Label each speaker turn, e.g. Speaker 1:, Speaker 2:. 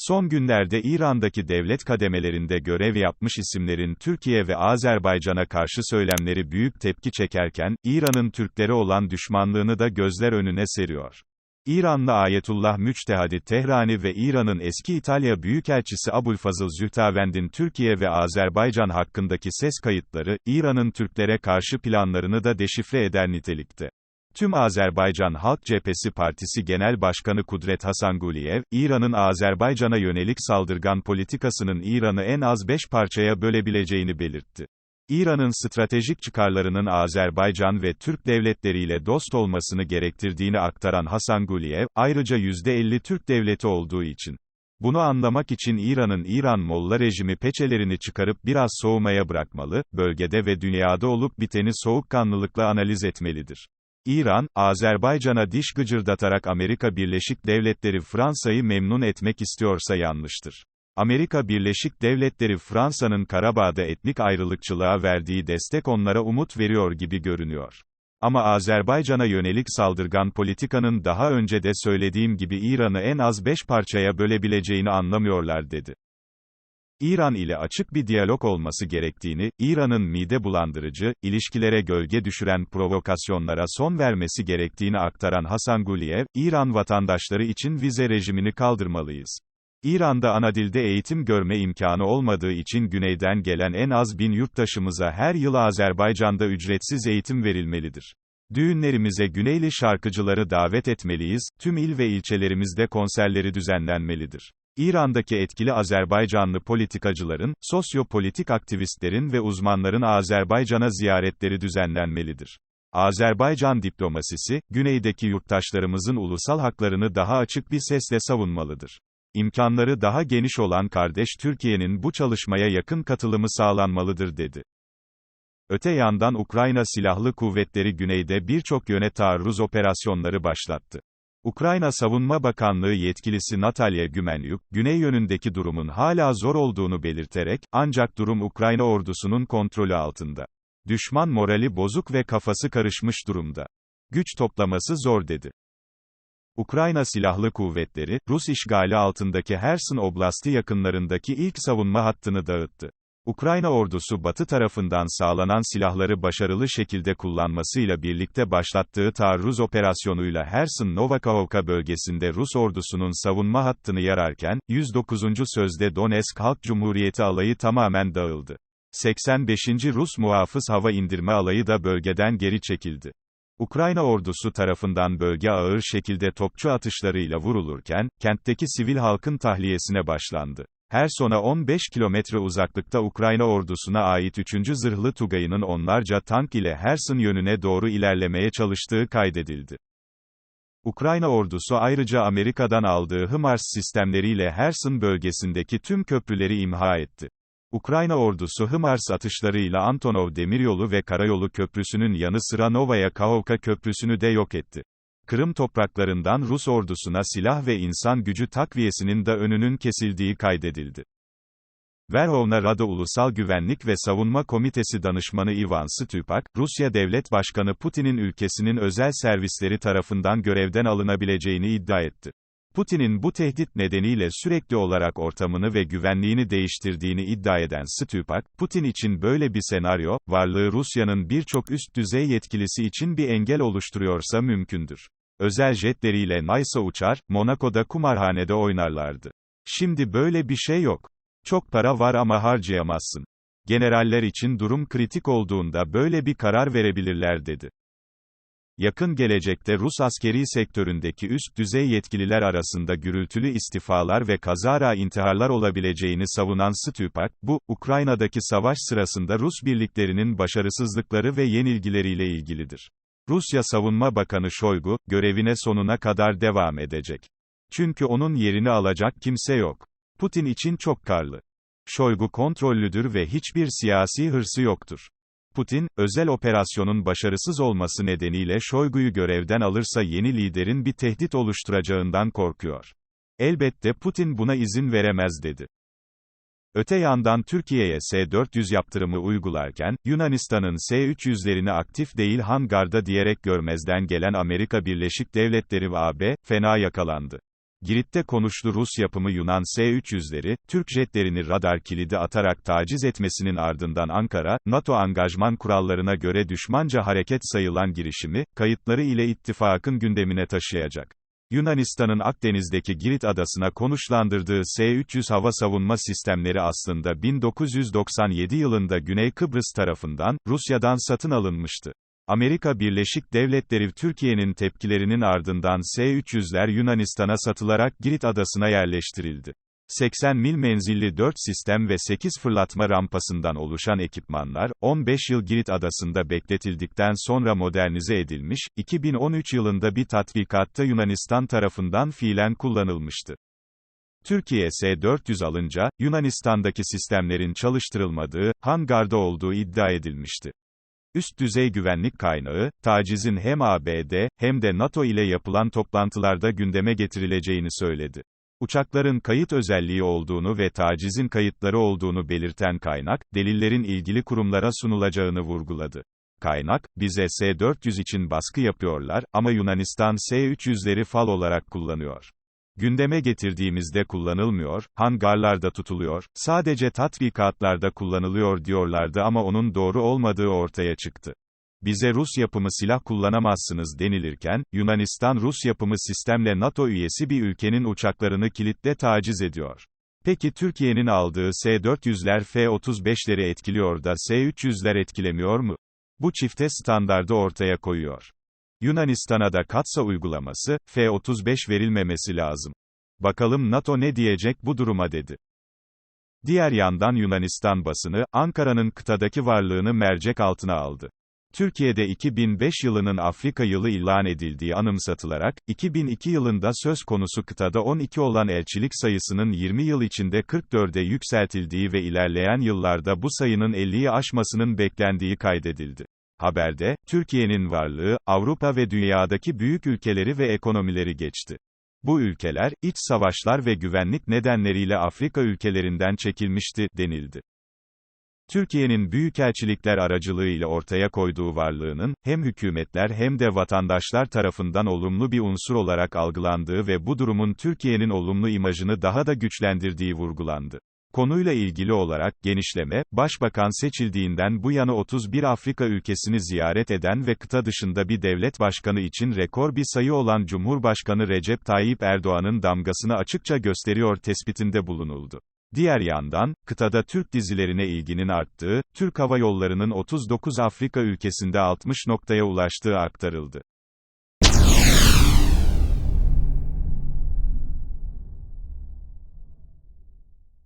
Speaker 1: Son günlerde İran'daki devlet kademelerinde görev yapmış isimlerin Türkiye ve Azerbaycan'a karşı söylemleri büyük tepki çekerken, İran'ın Türklere olan düşmanlığını da gözler önüne seriyor. İranlı Ayetullah Müçtehadi Tehrani ve İran'ın eski İtalya Büyükelçisi Abulfazıl Zühtavend'in Türkiye ve Azerbaycan hakkındaki ses kayıtları, İran'ın Türklere karşı planlarını da deşifre eder nitelikte. Tüm Azerbaycan Halk Cephesi Partisi Genel Başkanı Kudret Hasanguliyev, İran'ın Azerbaycan'a yönelik saldırgan politikasının İran'ı en az beş parçaya bölebileceğini belirtti. İran'ın stratejik çıkarlarının Azerbaycan ve Türk devletleriyle dost olmasını gerektirdiğini aktaran Hasanguliyev, ayrıca %50 Türk devleti olduğu için. Bunu anlamak için İran'ın İran Molla rejimi peçelerini çıkarıp biraz soğumaya bırakmalı, bölgede ve dünyada olup biteni soğukkanlılıkla analiz etmelidir. İran, Azerbaycan'a diş gıcırdatarak Amerika Birleşik Devletleri Fransa'yı memnun etmek istiyorsa yanlıştır. Amerika Birleşik Devletleri Fransa'nın Karabağ'da etnik ayrılıkçılığa verdiği destek onlara umut veriyor gibi görünüyor. Ama Azerbaycan'a yönelik saldırgan politikanın daha önce de söylediğim gibi İran'ı en az beş parçaya bölebileceğini anlamıyorlar dedi. İran ile açık bir diyalog olması gerektiğini, İran'ın mide bulandırıcı, ilişkilere gölge düşüren provokasyonlara son vermesi gerektiğini aktaran Hasan Guliyev, İran vatandaşları için vize rejimini kaldırmalıyız. İran'da ana dilde eğitim görme imkanı olmadığı için güneyden gelen en az bin yurttaşımıza her yıl Azerbaycan'da ücretsiz eğitim verilmelidir. Düğünlerimize Güneyli şarkıcıları davet etmeliyiz, tüm il ve ilçelerimizde konserleri düzenlenmelidir. İran'daki etkili Azerbaycanlı politikacıların, sosyopolitik aktivistlerin ve uzmanların Azerbaycan'a ziyaretleri düzenlenmelidir. Azerbaycan diplomasisi, güneydeki yurttaşlarımızın ulusal haklarını daha açık bir sesle savunmalıdır. İmkanları daha geniş olan kardeş Türkiye'nin bu çalışmaya yakın katılımı sağlanmalıdır dedi. Öte yandan Ukrayna Silahlı Kuvvetleri güneyde birçok yöne taarruz operasyonları başlattı. Ukrayna Savunma Bakanlığı yetkilisi Natalya Gümenyuk, güney yönündeki durumun hala zor olduğunu belirterek, ancak durum Ukrayna ordusunun kontrolü altında. Düşman morali bozuk ve kafası karışmış durumda. Güç toplaması zor dedi. Ukrayna Silahlı Kuvvetleri, Rus işgali altındaki Herson Oblasti yakınlarındaki ilk savunma hattını dağıttı. Ukrayna ordusu batı tarafından sağlanan silahları başarılı şekilde kullanmasıyla birlikte başlattığı taarruz operasyonuyla Herson Novakhovka bölgesinde Rus ordusunun savunma hattını yararken, 109. sözde Donetsk Halk Cumhuriyeti alayı tamamen dağıldı. 85. Rus muhafız hava indirme alayı da bölgeden geri çekildi. Ukrayna ordusu tarafından bölge ağır şekilde topçu atışlarıyla vurulurken, kentteki sivil halkın tahliyesine başlandı. Herson'a 15 kilometre uzaklıkta Ukrayna ordusuna ait 3. Zırhlı Tugayı'nın onlarca tank ile Herson yönüne doğru ilerlemeye çalıştığı kaydedildi. Ukrayna ordusu ayrıca Amerika'dan aldığı HIMARS sistemleriyle Herson bölgesindeki tüm köprüleri imha etti. Ukrayna ordusu HIMARS atışlarıyla Antonov Demiryolu ve Karayolu Köprüsü'nün yanı sıra Novaya Kahovka Köprüsü'nü de yok etti. Kırım topraklarından Rus ordusuna silah ve insan gücü takviyesinin de önünün kesildiği kaydedildi. Verhovna Rada Ulusal Güvenlik ve Savunma Komitesi Danışmanı Ivan Stypak, Rusya Devlet Başkanı Putin'in ülkesinin özel servisleri tarafından görevden alınabileceğini iddia etti. Putin'in bu tehdit nedeniyle sürekli olarak ortamını ve güvenliğini değiştirdiğini iddia eden Stypak, Putin için böyle bir senaryo, varlığı Rusya'nın birçok üst düzey yetkilisi için bir engel oluşturuyorsa mümkündür. Özel jetleriyle Nice'a uçar, Monaco'da kumarhanede oynarlardı. Şimdi böyle bir şey yok. Çok para var ama harcayamazsın. Generaller için durum kritik olduğunda böyle bir karar verebilirler dedi. Yakın gelecekte Rus askeri sektöründeki üst düzey yetkililer arasında gürültülü istifalar ve kazara intiharlar olabileceğini savunan Stypak, bu, Ukrayna'daki savaş sırasında Rus birliklerinin başarısızlıkları ve yenilgileriyle ilgilidir. Rusya Savunma Bakanı Shoigu, görevine sonuna kadar devam edecek. Çünkü onun yerini alacak kimse yok. Putin için çok karlı. Shoigu kontrollüdür ve hiçbir siyasi hırsı yoktur. Putin, özel operasyonun başarısız olması nedeniyle Shoigu'yu görevden alırsa yeni liderin bir tehdit oluşturacağından korkuyor. Elbette Putin buna izin veremez dedi. Öte yandan Türkiye'ye S-400 yaptırımı uygularken, Yunanistan'ın S-300'lerini aktif değil hangarda diyerek görmezden gelen Amerika Birleşik Devletleri ve AB, fena yakalandı. Girit'te konuşlu Rus yapımı Yunan S-300'leri, Türk jetlerini radar kilidi atarak taciz etmesinin ardından Ankara, NATO angajman kurallarına göre düşmanca hareket sayılan girişimi, kayıtları ile ittifakın gündemine taşıyacak. Yunanistan'ın Akdeniz'deki Girit adasına konuşlandırdığı S-300 hava savunma sistemleri aslında 1997 yılında Güney Kıbrıs tarafından, Rusya'dan satın alınmıştı. Amerika Birleşik Devletleri Türkiye'nin tepkilerinin ardından S-300'ler Yunanistan'a satılarak Girit adasına yerleştirildi. 80 mil menzilli 4 sistem ve 8 fırlatma rampasından oluşan ekipmanlar, 15 yıl Girit adasında bekletildikten sonra modernize edilmiş, 2013 yılında bir tatbikatta Yunanistan tarafından fiilen kullanılmıştı. Türkiye S-400 alınca, Yunanistan'daki sistemlerin çalıştırılmadığı, hangarda olduğu iddia edilmişti. Üst düzey güvenlik kaynağı, tacizin hem ABD, hem de NATO ile yapılan toplantılarda gündeme getirileceğini söyledi. Uçakların kayıt özelliği olduğunu ve tacizin kayıtları olduğunu belirten kaynak, delillerin ilgili kurumlara sunulacağını vurguladı. Kaynak, bize S-400 için baskı yapıyorlar ama Yunanistan S-300'leri fal olarak kullanıyor. Gündeme getirdiğimizde kullanılmıyor, hangarlarda tutuluyor, sadece tatbikatlarda kullanılıyor diyorlardı ama onun doğru olmadığı ortaya çıktı. Bize Rus yapımı silah kullanamazsınız denilirken, Yunanistan Rus yapımı sistemle NATO üyesi bir ülkenin uçaklarını kilitle taciz ediyor. Peki Türkiye'nin aldığı S-400'ler F-35'leri etkiliyor da S-300'ler etkilemiyor mu? Bu çifte standardı ortaya koyuyor. Yunanistan'a da Katsa uygulaması, F-35 verilmemesi lazım. Bakalım NATO ne diyecek bu duruma dedi. Diğer yandan Yunanistan basını, Ankara'nın kıtadaki varlığını mercek altına aldı. Türkiye'de 2005 yılının Afrika yılı ilan edildiği anımsatılarak, 2002 yılında söz konusu kıtada 12 olan elçilik sayısının 20 yıl içinde 44'e yükseltildiği ve ilerleyen yıllarda bu sayının 50'yi aşmasının beklendiği kaydedildi. Haberde, Türkiye'nin varlığı, Avrupa ve dünyadaki büyük ülkeleri ve ekonomileri geçti. Bu ülkeler, iç savaşlar ve güvenlik nedenleriyle Afrika ülkelerinden çekilmişti, denildi. Türkiye'nin büyükelçilikler aracılığıyla ortaya koyduğu varlığının, hem hükümetler hem de vatandaşlar tarafından olumlu bir unsur olarak algılandığı ve bu durumun Türkiye'nin olumlu imajını daha da güçlendirdiği vurgulandı. Konuyla ilgili olarak, genişleme, başbakan seçildiğinden bu yana 31 Afrika ülkesini ziyaret eden ve kıta dışında bir devlet başkanı için rekor bir sayı olan Cumhurbaşkanı Recep Tayyip Erdoğan'ın damgasını açıkça gösteriyor tespitinde bulunuldu. Diğer yandan, kıtada Türk dizilerine ilginin arttığı, Türk Hava Yolları'nın 39 Afrika ülkesinde 60 noktaya ulaştığı aktarıldı.